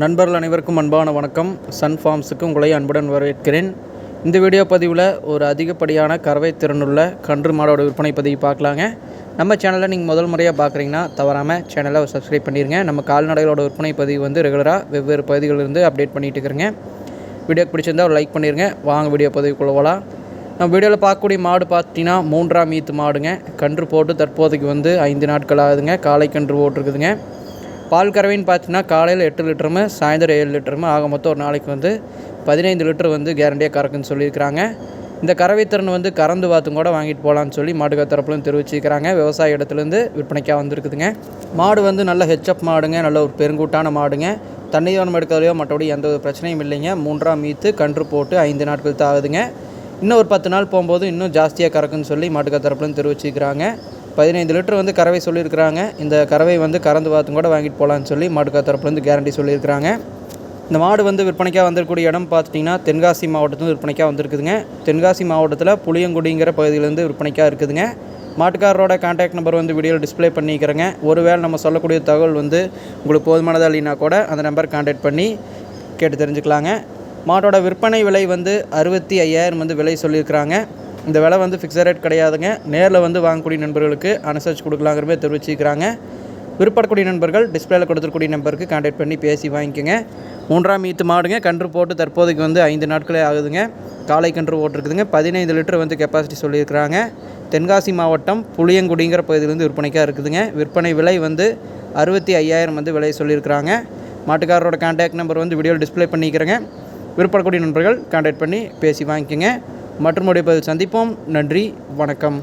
நண்பர்கள் அனைவருக்கும் அன்பான வணக்கம். சன் ஃபார்ம்ஸுக்கு உங்களை அன்புடன் வரவேற்கிறேன். இந்த வீடியோ பதிவில் ஒரு அதிகப்படியான கறவை திறனுள்ள கன்று மாடோட விற்பனை பதிவு பார்க்கலாங்க. நம்ம சேனலை நீங்கள் முதல் முறையாக பார்க்குறீங்கன்னா தவறாமல் சேனலை சப்ஸ்கிரைப் பண்ணிடுங்க நம்ம கால்நடைகளோட விற்பனை பதிவு வந்து ரெகுலராக வெவ்வேறு பகுதிகளிலிருந்து அப்டேட் பண்ணிட்டு இருக்கிறேங்க. வீடியோக்கு பிடிச்சிருந்தால் ஒரு லைக் பண்ணிடுங்க வாங்க வீடியோ பதிவுக்குள்ள போகலாம் நம்ம வீடியோவில் பார்க்கக்கூடிய மாடு பார்த்தீங்கன்னா மூன்றாம் ஈத்து மாடுங்க. கன்று போட்டு தற்போதைக்கு வந்து ஐந்து நாட்கள் ஆகுதுங்க. காலை கன்று போட்டிருக்குதுங்க. பால் கறவைன்னு பார்த்தீங்கன்னா காலையில் எட்டு லிட்டருமே சாயந்தரம் ஏழு லிட்டருமே. ஆக மொத்தம் ஒரு நாளைக்கு வந்து பதினைந்து லிட்டர் வந்து கேரண்டியாக கறக்குன்னு சொல்லியிருக்கிறாங்க. இந்த கறவை திறன் வந்து கறந்து வாத்தும் கூட வாங்கிட்டு போகலான்னு சொல்லி மாடுக தரப்புலையும் தெரிவிச்சிருக்கிறாங்க. விவசாய இடத்துலேருந்து விற்பனைக்காக வந்திருக்குதுங்க. மாடு வந்து நல்ல ஹெச்அப் மாடுங்க நல்ல ஒரு பெருங்கூட்டான மாடுங்க. தண்ணியோரம் எடுக்கிறதுலையோ மற்றபடி எந்த ஒரு பிரச்சனையும் இல்லைங்க. மூன்றாம் மீத்து கன்று போட்டு ஐந்து நாட்கள் தான் ஆகுதுங்க இன்னும் ஒரு பத்து நாள் போகும்போது இன்னும் ஜாஸ்தியாக கறக்குன்னு சொல்லி மாட்டுக்க தரப்புலன்னு தெரிவிச்சிருக்கிறாங்க. பதினைந்து லிட்டர் வந்து கறவை சொல்லியிருக்கிறாங்க. இந்த கறவை வந்து கறந்து பார்த்து கூட வாங்கிட்டு போகலான்னு சொல்லி மாட்டுக்கா தரப்புலேருந்து கேரண்டி சொல்லியிருக்கிறாங்க. இந்த மாடு வந்து விற்பனைக்காக வந்திருக்கக்கூடிய இடம் பார்த்துட்டிங்கன்னா தென்காசி மாவட்டத்தில் விற்பனைக்காக வந்திருக்குதுங்க. தென்காசி மாவட்டத்தில் புளியங்குடிங்கிற பகுதியிலேருந்து விற்பனைக்காக இருக்குதுங்க. மாட்டுக்காரரோட கான்டாக்ட் நம்பர் வந்து வீடியோவில் டிஸ்ப்ளே பண்ணிக்கிறேங்க. ஒருவேளை நம்ம சொல்லக்கூடிய தகவல் வந்து உங்களுக்கு போதுமானதாக இல்லைனா கூட அந்த நம்பர் கான்டாக்ட் பண்ணி கேட்டு தெரிஞ்சுக்கலாங்க. மாட்டோட விற்பனை விலை வந்து அறுபத்தி ஐயாயிரம் வந்து விலை சொல்லியிருக்கிறாங்க. இந்த விலை வந்து ஃபிக்ஸட் ரேட் கிடையாதுங்க. நேரில் வந்து வாங்கக்கூடிய நண்பர்களுக்கு அனுசரித்து கொடுக்கலாங்கிற மாதிரி தெரிவிச்சிருக்கிறாங்க. விருப்பப்படக்கூடிய நண்பர்கள் டிஸ்பிளேல கொடுத்துருக்கூடிய நம்பருக்கு கான்டாக்ட் பண்ணி பேசி வாங்கிக்கோங்க. மூன்றாம் ஈத்து மாடுங்க கன்று போட்டு தற்போதைக்கு வந்து ஐந்து நாட்களே ஆகுதுங்க. காலை கன்று ஓட்டிருக்குதுங்க. பதினைந்து லிட்டர் வந்து கெப்பாசிட்டி சொல்லியிருக்கிறாங்க. தென்காசி மாவட்டம் புளியங்குடிங்கிற பகுதியிலேருந்து விற்பனைக்காக இருக்குதுங்க. விற்பனை விலை வந்து அறுபத்தி ஐயாயிரம் வந்து விலை சொல்லியிருக்கிறாங்க. மாட்டுக்காரரோட கான்டாக்ட் நம்பர் வந்து வீடியோவில் டிஸ்ப்ளே பண்ணிக்கிறேங்க. விருப்பப்படக்கூடிய நண்பர்கள் கான்டாக்ட் பண்ணி பேசி வாங்கிக்கோங்க. மற்றும் பதில் சந்திப்போம். நன்றி வணக்கம்.